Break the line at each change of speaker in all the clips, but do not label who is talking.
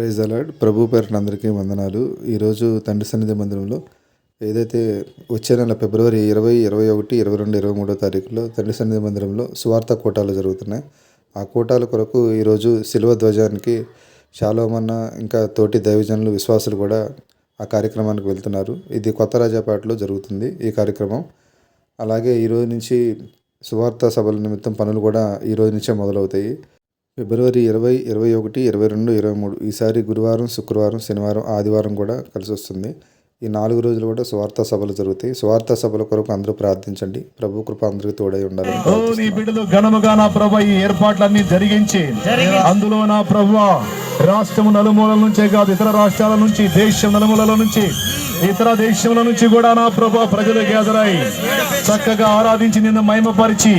Praise అలాడ్ ప్రభు పేరున అందరికీ వందనాలు. ఈరోజు తండ్రి సన్నిధి మందిరంలో ఏదైతే వచ్చే నెల ఫిబ్రవరి ఇరవై ఇరవై ఒకటి ఇరవై రెండు ఇరవై మూడో తారీఖులో తండ్రి సన్నిధి మందిరంలో సువార్త కోటాలు జరుగుతున్నాయి. ఆ కోటాల కొరకు ఈరోజు శిలువ ధ్వజానికి షాలోమన్న ఇంకా తోటి దైవజనులు విశ్వాసులు కూడా ఆ కార్యక్రమానికి వెళ్తున్నారు. ఇది కొత్త రాజాపేటలో జరుగుతుంది ఈ కార్యక్రమం. అలాగే ఈరోజు నుంచి సువార్త సభల నిమిత్తం పనులు కూడా ఈ రోజు నుంచే మొదలవుతాయి. ఫిబ్రవరి ఇరవై ఇరవై ఒకటి ఇరవై రెండు ఇరవై మూడు. ఈసారి గురువారం శుక్రవారం శనివారం ఆదివారం కూడా కలిసి వస్తుంది. ఈ నాలుగు రోజులు కూడా సువార్త సభలు జరుగుతాయి. సువార్త సభల కొరకు అందరూ ప్రార్థించండి. ప్రభు కృప అందరికీ తోడై
నీ బిడ్డలు ఘనముగా నా ప్రభు ఈ ఏర్పాట్లన్నీ జరిగించి. అందులో నా ప్రభు రాష్ట్రము నలుమూలల నుంచే కాదు ఇతర రాష్ట్రాల నుంచి దేశం నలుమూలల నుంచి ఇతర దేశంలో నుంచి కూడా నా ప్రభా ప్రజలు గ్యాదరై చక్కగా ఆరాధించి నిన్ను మహిమపరిచి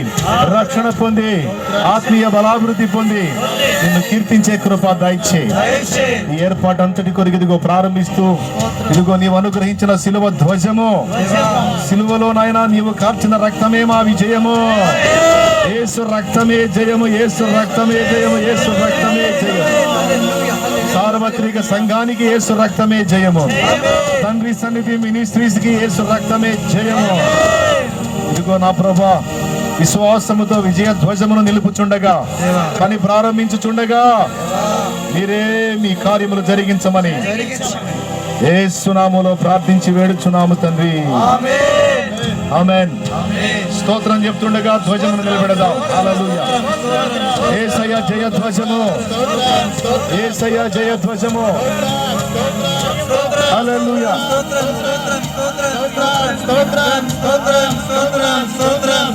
రక్షణ పొంది ఆత్మీయ బలాభివృద్ధి పొంది నిన్ను కీర్తించే కృప దయచే. ఈ ఏర్పాటు అంతటి కొరకు ఇదిగో ప్రారంభిస్తూ ఇదిగో నీవు అనుగ్రహించిన సిలువ ధ్వజము. సిలువలో నాయన నీవు కార్చిన రక్తమే మా విజయము. ఏసు రక్తమే జయము ఏసు రక్తమే జయము ఏసు రక్తమే జయము. సార్వత్రిక సంఘానికి ఏసు రక్తమే జయము. తండ్రి సన్నిధి మినిస్ట్రీస్కి ఏసు రక్తమే జయము. ఇదిగో నా ప్రభా విశ్వాసముతో విజయ ధ్వజమును నిలుపుచుండగా పని ప్రారంభించుచుండగా మీరే మీ కార్యములు జరిగించమని ఏసునాములో ప్రార్థించి వేడుచున్నాము తండ్రి. ఆమెన్ స్తోత్రం చెప్తుండగా ధ్వజమును నిలబెడదాం ఏసయ్య జయ ధ్వజము ఏసయ్య జయ ధ్వజము
స్తోత్రం స్తోత్రం స్తోత్రం స్తోత్రం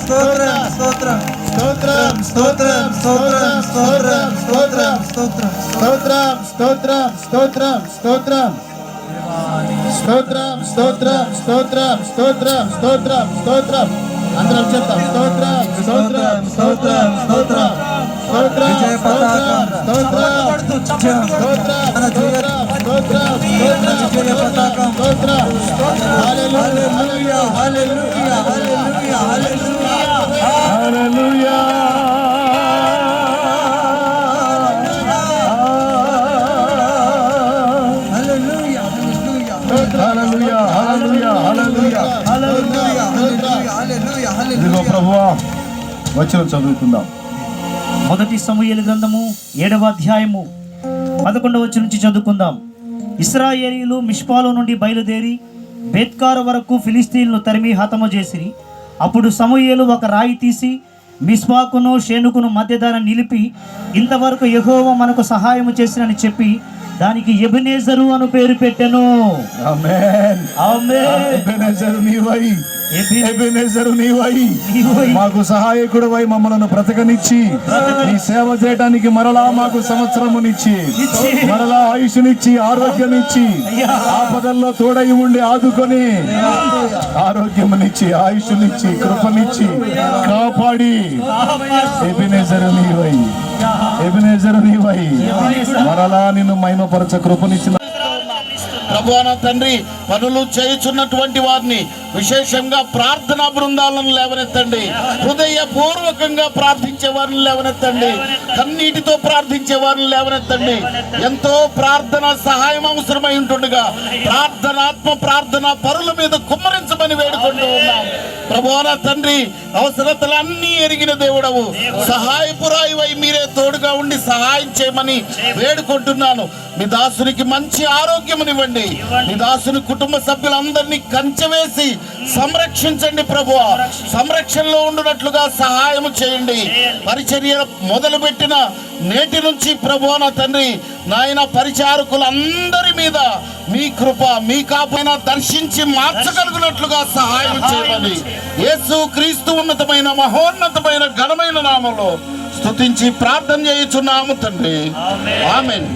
స్తోత్రం స్తోత్రం స్తోత్రం స్తోత్రం స్తోత్రం స్తోత్రం స్తోత్రం స్తోత్రం స్తోత్రం స్తోత్రం స్తోత్రం స్తోత్రం స్తోత్రం స్తోత్రం స్తోత్రం స్తోత్రం స్తోత్రం స్తోత్రం అందరం చెప్తాం స్తోత్రం స్తోత్రం స్తోత్రం స్తోత్రం స్తోత్రం స్తోత్రం స్తోత్రం స్తోత్రం స్తోత్రం విజయ పతాకం స్తోత్రం
ఇదిగో ప్రభువా వచ్చిన చదువుకుందాం.
మొదటి సమూహల గ్రంథము ఏడవ అధ్యాయము పదకొండవ వచ్చి నుంచి చదువుకుందాం. ఇస్రాయేలీలు మిష్పాలో నుండి బయలుదేరి బేత్కార వరకు ఫిలిస్తీన్లు తరిమి హతము చేసిరి. అప్పుడు సమూయేలు ఒక రాయి తీసి మిస్పాకును షేనుకును మధ్యదాన నిలిపి ఇంతవరకు యెహోవా మనకు సహాయము చేసినని చెప్పి దానికి ఎబినేజరు అను పేరు పెట్టెను.
నీవై. నీవై. మాకు సహాయకుడువై మమ్మలను బ్రతకనిచ్చి నీ సేవ చేయడానికి మరలా మాకు సంవత్సరమునిచ్చి. మరలా ఆయుషునిచ్చి ఆరోగ్యమిచ్చి. ఆపదల్లో తోడై ఉండి ఆదుకొని ఆరోగ్యమునిచ్చి ఆయుషునిచ్చి కృపనిచ్చి కాపాడి. ఎబినేజరు నీవై. ఎబినేజరు నీవై. మరలా నిన్ను మహిమపరచ కృపనిచ్చిన
ప్రభువాన తండ్రి పనులు చేయుచున్నటువంటి వారిని విశేషంగా ప్రార్థనా బృందాలను లేవనెత్తండి. హృదయపూర్వకంగా ప్రార్థించే వారిని లేవనెత్తండి. కన్నీటితో ప్రార్థించే వారిని లేవనెత్తండి. ఎంతో ప్రార్థన సహాయం అవసరమై ఉంటుండగా ప్రార్థనాత్మ ప్రార్థన పరుల మీద కుమ్మరించమని వేడుకుంటూ ఉన్నాం. ప్రభువాన తండ్రి అవసరతలన్నీ ఎరిగిన దేవుడవు. సహాయపురాయివై మీరే తోడుగా ఉండి సహాయం చేయమని వేడుకుంటున్నాను. మీ దాసునికి మంచి ఆరోగ్యమునివ్వండి. మీ దాసుని కుటుంబ సభ్యులందరినీ కంచెవేసి సంరక్షించండి ప్రభు. సంరక్షణలో ఉండునట్లుగా సహాయం చేయండి. పరిచర్య మొదలుపెట్టిన నేటి నుంచి ప్రభు నా తండ్రి నాయన పరిచారకులందరి మీద మీ కృప మీ కాపైన దర్శించి మార్చగలిగినట్లుగా సహాయం చేయమని యేసు క్రీస్తు ఉన్నతమైన మహోన్నతమైన ఘనమైన నామంలో స్తుతించి ప్రార్థన చేయుచున్నాము తండ్రి. ఆమెన్.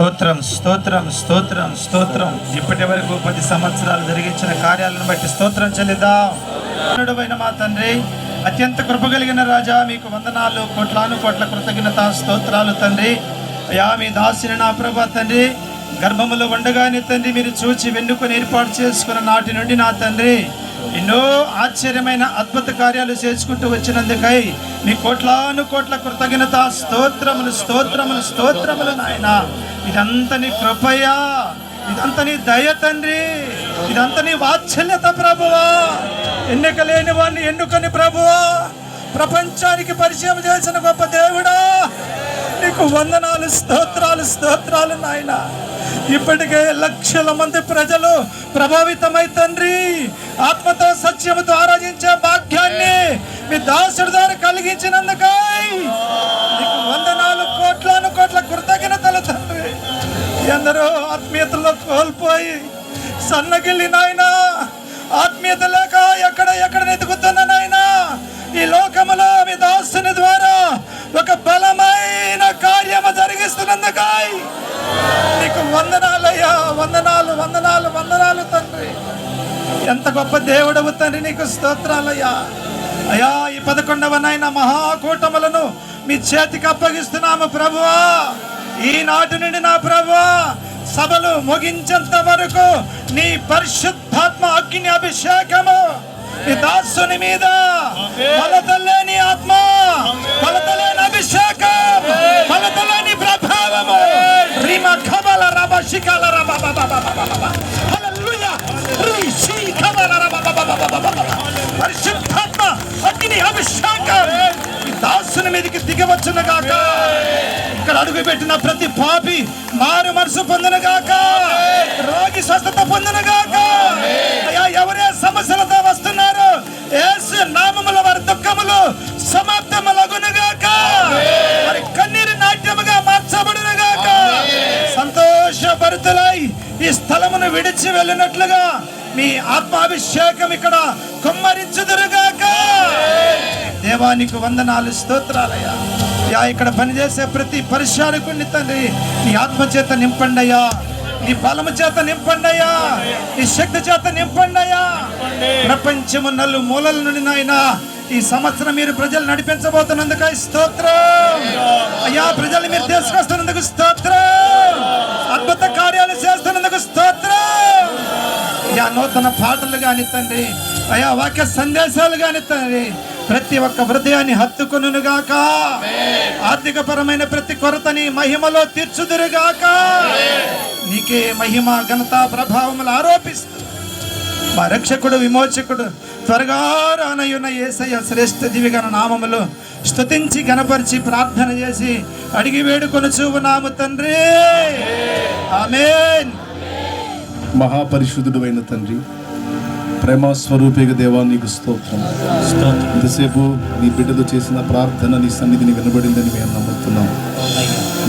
స్తోత్రం స్తోత్రం స్తోత్రం స్తోత్రం. ఇప్పటి వరకు పది సంవత్సరాలు జరిగించిన కార్యాలను బట్టి స్తోత్రం చెల్లిద్దాం. మా తండ్రి అత్యంత కృప కలిగిన రాజా మీకు వందనాలు కోట్లాను కోట్ల కృతజ్ఞత స్తోత్రాలు తండ్రి. అయా మీ దాసిని నా ప్రభా తండ్రి. గర్భములో ఉండగానే తండ్రి మీరు చూచి వెన్నుకొని ఏర్పాటు చేసుకున్న నాటి నుండి నా తండ్రి. ఎన్నో ఆశ్చర్యమైన అద్భుత కార్యాలు చేసుకుంటూ వచ్చినందుకై మీ కోట్లాను కోట్ల కృతజ్ఞత స్తోత్రములు స్తోత్రములు స్తోత్రములు నాయన. ఇదంతా నీ కృపయా ఇదంతా నీ దయ తండ్రి ఇదంతా నీ వాత్సల్యత ప్రభువా. ఎన్నిక లేని వాడిని ఎన్నుకని ప్రభువా. ప్రపంచానికి పరిచయం చేసిన గొప్ప దేవుడా. నీకు వందనాలు స్తోత్రాలు స్తోత్రాలు నాయనా. ఇప్పటికే లక్షల మంది ప్రజలు ప్రభావితమై తండ్రి. ఆత్మతో సత్యముతో ఆరాధించే భాగ్యాన్ని మీ దాసుడి ద్వారా కలిగించినందుకై నీకు వందనాలు కోట్లను కోట్ల కృతజ్ఞతలు తండ్రి. ఎందరో ఆత్మీయతలో కోల్పోయి సన్నగిల్లి నాయన. ఆత్మీయత లేక ఎక్కడ ఎక్కడ ఎదుగుతున్న నాయన. ఈ లోకములో మీ దాసుని ద్వారా ఒక బలమైన కార్యము జరిగిస్తున్నందుకై నీకు వందనాలయ్యా వందనాలు వందనాలు వందనాలు తండ్రి. ఎంత గొప్ప దేవుడవు తండ్రి నీకు స్తోత్రాలయ్యా. అయ్యా ఈ పదకొండవ నాయన మహాకూటములను మీ చేతికి అప్పగిస్తున్నాము ప్రభువా. ఈనాటి నుండి నా ప్రభువా సభలు ముగించేంత వరకు నీ పరిశుద్ధాత్మ అగ్ని అభిషేకము దాసుని మీద కొలతలేని ఆత్మ కొలతలేని అభిషేకం కొలతలేని ప్రభావము రీమ ఖబల రబ శిఖల రబ బ బ బ బ బ బ. హల్లెలూయా. రీ శీ ఖబల రబ బ బ పరిశుద్ధాత్మ అగ్ని అభిషేకం దాసుని మీదకి దిగవచ్చును గాక ఇక్కడ అడుగు పెట్టిన ప్రతి పాపి మారు మనసు పొందును గాక రోగి స్వస్థత పొందును గాక సంతోషభరితులై ఈ స్థలమును విడిచి వెళ్ళినట్లుగా మీ ఆత్మాభిషేకం ఇక్కడ కుమ్మరించుదురుగాక. దేవానికి వందనాలు స్తోత్రాలయ్యా. యా ఇక్కడ పనిచేసే ప్రతి పరిచారకుని తండ్రి నీ ఆత్మ చేత నింపండయ్యా. నీ బలము చేత నింపండయ్యా. నీ శక్తి చేత నింపండయ్యా. ప్రపంచము నలు మూలల నుండి నాయన ఈ సంవత్సరం మీరు ప్రజలు నడిపించబోతున్నందుకు స్తోత్రం. అయ్యా ప్రజలు మీరు తీసుకొస్తున్నందుకు స్తోత్రం. అద్భుత కార్యాలు చేస్తున్నందుకు స్తోత్రం. అయ్యా నూతన పాటలు కాని తండ్రి. అయా వాక్య సందేశాలు కాని తండ్రి. ప్రతి ఒక్క హృదయాన్ని హత్తుకునుగాక ఆర్థిక పరమైన ప్రతి కొరతని మహిమలో తీర్చుదురుగాక. నీకే మహిమ ఘనత ప్రభావములు ఆరోపిస్తూ మా రక్షకుడు విమోచకుడు త్వరగా రానయ్యున్న ఏసయ్య శ్రేష్ఠ దివిగణ నామములు స్తుతించి గణపరిచి ప్రార్థన చేసి అడిగి వేడుకొని చూపునాము తండ్రి. ఆమేన్.
మహాపరిశుద్ధుడు అయిన తండ్రి ప్రేమ స్వరూపిక దేవా నీకు స్తోత్రం. ఇంతసేపు నీ బిడ్డలు చేసిన ప్రార్థన నీ సన్నిధిని వినబడిందని మేము నమ్ముతున్నాం.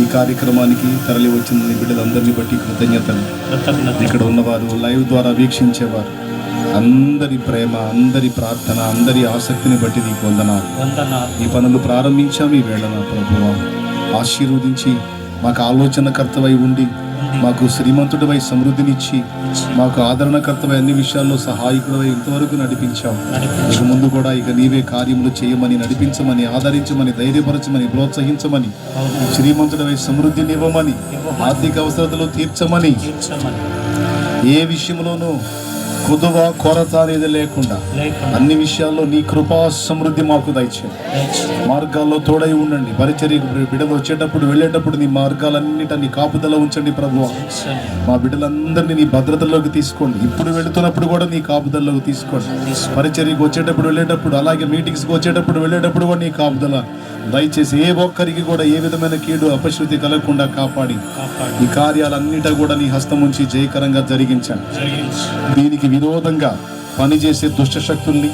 ఈ కార్యక్రమానికి తరలి వచ్చిన నీ బిడ్డలందరినీ బట్టి కృతజ్ఞతలు. ఇక్కడ ఉన్నవారు లైవ్ ద్వారా వీక్షించేవారు. అందరి ప్రేమ అందరి ప్రార్థన అందరి ఆసక్తిని బట్టి నీకు వందనాలు. ఈ పనులు ప్రారంభించాము ఈ వేళ నా ప్రభువా. ఆశీర్వదించి మాకు ఆలోచనకర్తవై ఉండి మాకు శ్రీమంతుడివై సమృద్ధినిచ్చి మాకు ఆదరణకర్తవై అన్ని విషయాల్లో సహాయకుడవై ఇంతవరకు నడిపించావు. ఇక ముందు కూడా ఇక నీవే కార్యములు చేయమని నడిపించమని ఆదరించమని ధైర్యపరచమని ప్రోత్సహించమని శ్రీమంతుడవై సమృద్ధినివ్వమని ఆర్థిక అవసరతలు తీర్చమని ఏ విషయంలోనూ కుదువ కొరత అనేది లేకుండా అన్ని విషయాల్లో నీ కృపా సమృద్ధి మాకు దయచేయండి. మార్గాల్లో తోడై ఉండండి. పరిచర్య బిడ్డలు వచ్చేటప్పుడు వెళ్ళేటప్పుడు నీ మార్గాలన్నిట నీ కాపుదల ఉంచండి ప్రభు మా బిడ్డలందరినీ నీ భద్రతలోకి తీసుకోండి. ఇప్పుడు వెళుతున్నప్పుడు కూడా నీ కాపుదలలోకి తీసుకోండి. పరిచర్యకు వచ్చేటప్పుడు వెళ్ళేటప్పుడు అలాగే మీటింగ్స్కి వచ్చేటప్పుడు వెళ్ళేటప్పుడు కూడా నీ కాపుదల దయచేసి ఏ ఒక్కరికి కూడా ఏ విధమైన కీడు అపశృతి కలగకుండా కాపాడి. ఈ కార్యాలన్నిటా కూడా నీ హస్తం ఉంచి జయకరంగా జరిగించండి. దీనికి విరోధంగా పనిచేసే దుష్ట శక్తుల్ని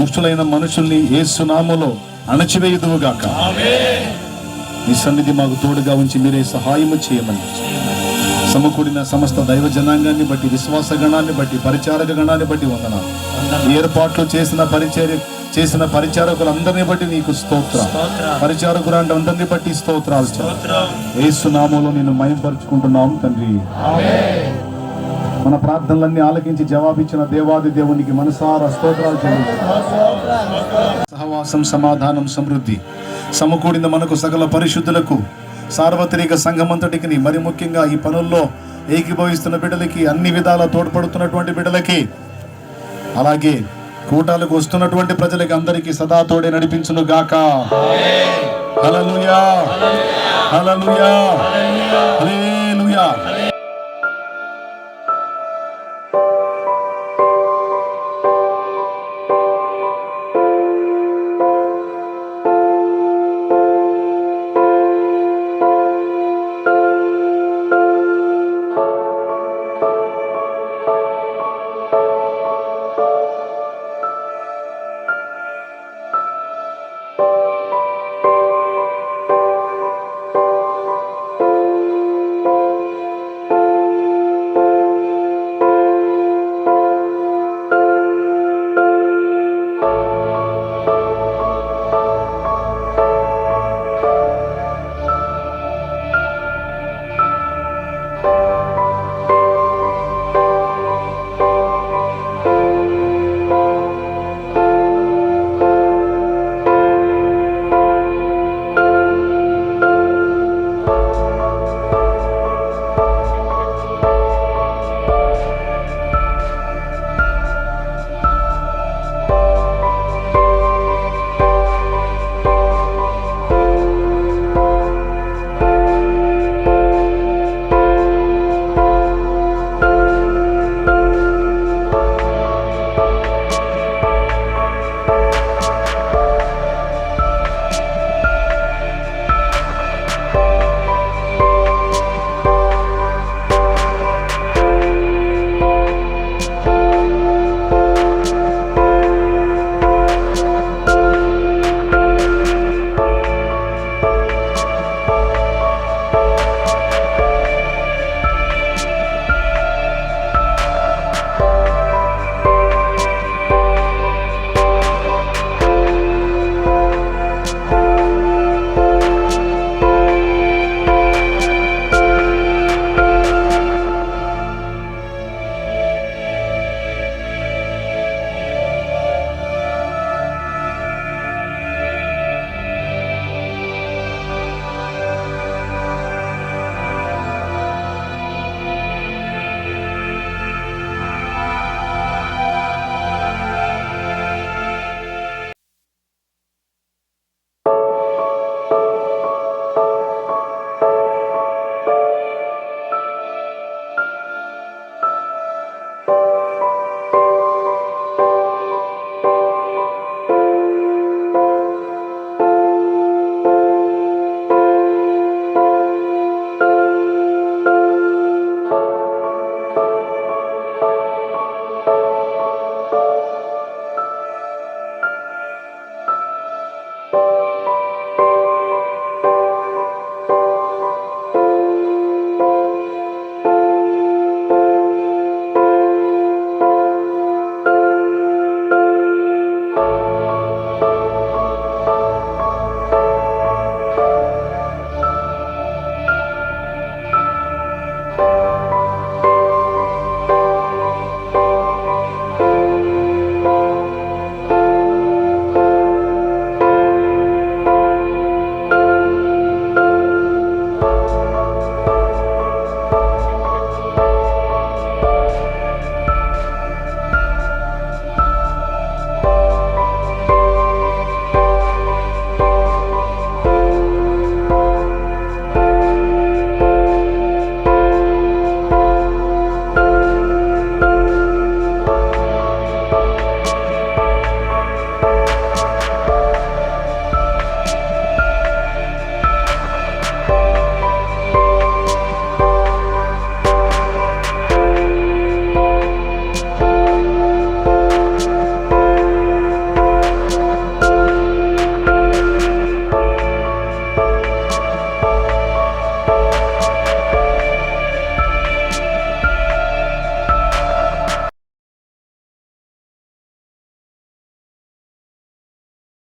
దుష్టులైన మనుషుల్ని ఏసునామలో అణచివేయుదువుగాక. నీ సన్నిధి మాకు తోడుగా ఉంచి మీరే సహాయము చేయమని. సమకూడిన సమస్త దైవ జనాంగాన్ని బట్టి విశ్వాస గణాన్ని బట్టి పరిచారక గణాన్ని బట్టి వందనాలు. ఏర్పాట్లు చేసిన పరిచర్య చేసిన పరిచారకులందరినీ బట్టి నీకు స్తోత్ర. పరిచారకులు అంటే అందరినీ బట్టి స్తోత్రాలు ఏసునామంలో నేను మయంపరుచుకుంటున్నాం తండ్రి. మన ప్రార్థనలన్నీ ఆలకించి జవాబిచ్చిన దేవాది దేవునికి మనసారా స్తోత్రాలు. సహవాసం సమాధానం సమృద్ధి సమకూడిన మనకు సకల పరిశుద్ధులకు. సార్వత్రిక సంఘమంతటికి మరి ముఖ్యంగా ఈ పనుల్లో ఏకీభవిస్తున్న బిడ్డలకి అన్ని విధాల తోడ్పడుతున్నటువంటి బిడ్డలకి. అలాగే కూటాలకు వస్తున్నటువంటి ప్రజలకి అందరికీ సదా తోడే నడిపించును గాక. హల్లెలూయా హల్లెలూయా హల్లెలూయా